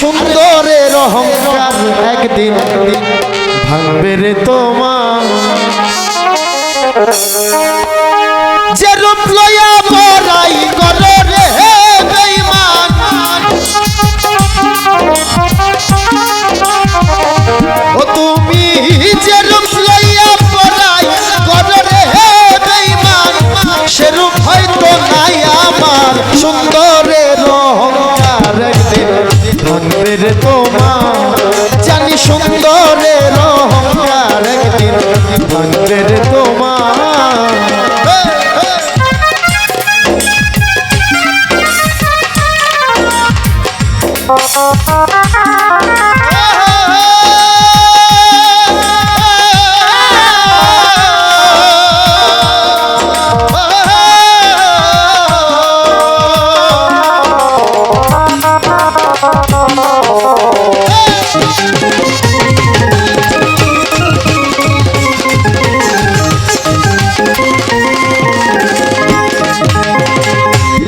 সুন্দরের অহংকার একদিন ভাঙবে রে তোমার। যে রূপ লয়া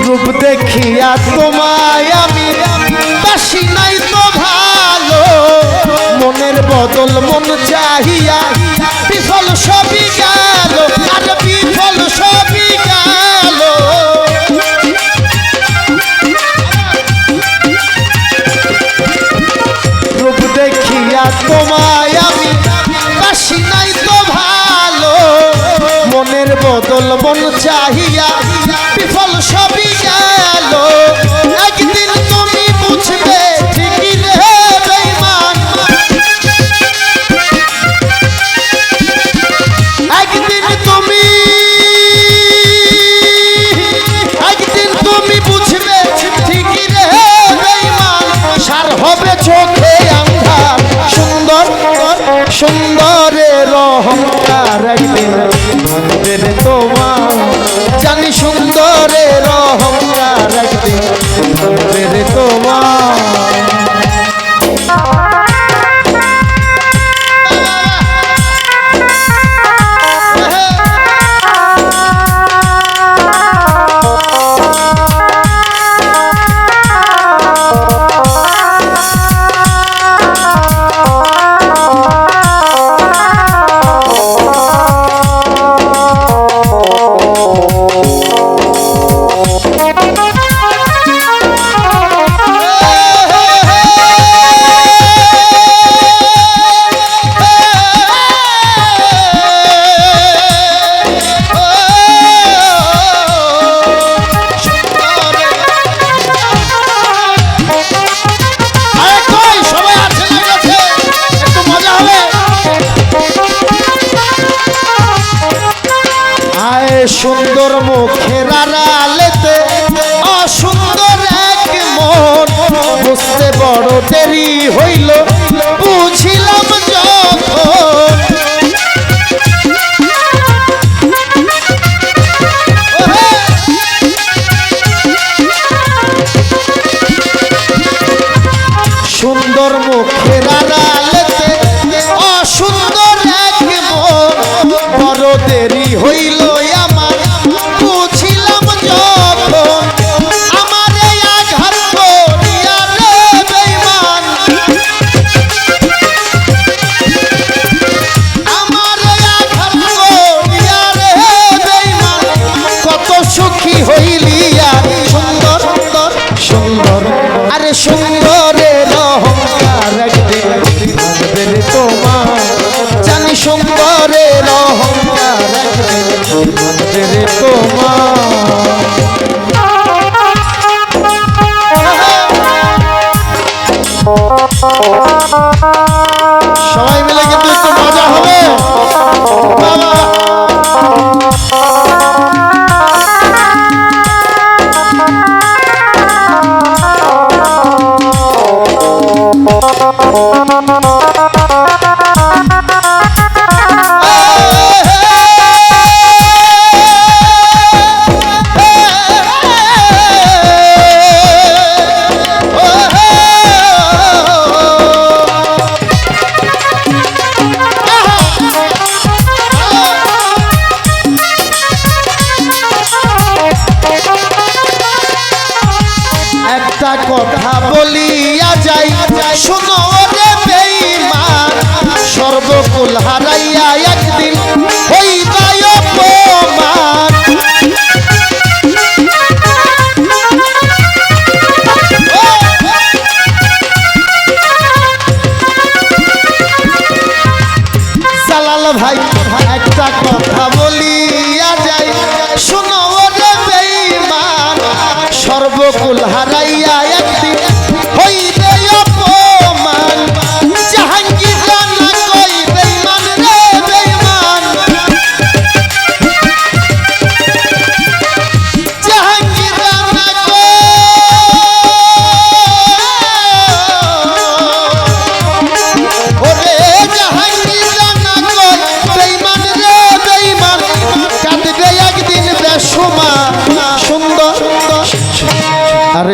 রূপ দেখিয়া তোমায় আমি বাসি নাই তো ভালো। মনের বদল মন চাহিয়া তোমায় আমি বাসি নাই তো ভালো। মনের বদল মন চাই তোর মুখের আড়ালেতে অসুন্দর এক মন। বুঝতে বড় দেরি হইল জালাল ভাই একটা কথা বলিয়া যাই। শোনো রে বেঈমান সর্বকুল হারাইয়া একদিন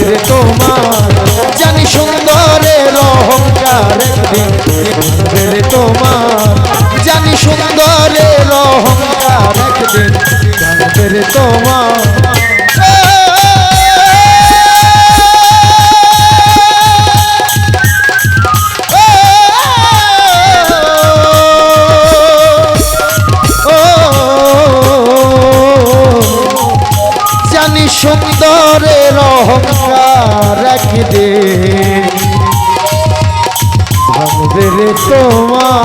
রে তোমার জানি সুন্দরের অহংকার একদিন রে তোমার জানি সুন্দরের অহংকার একদিন রে তোমার সুন্দরে অহংকার রাখি রে তোমার।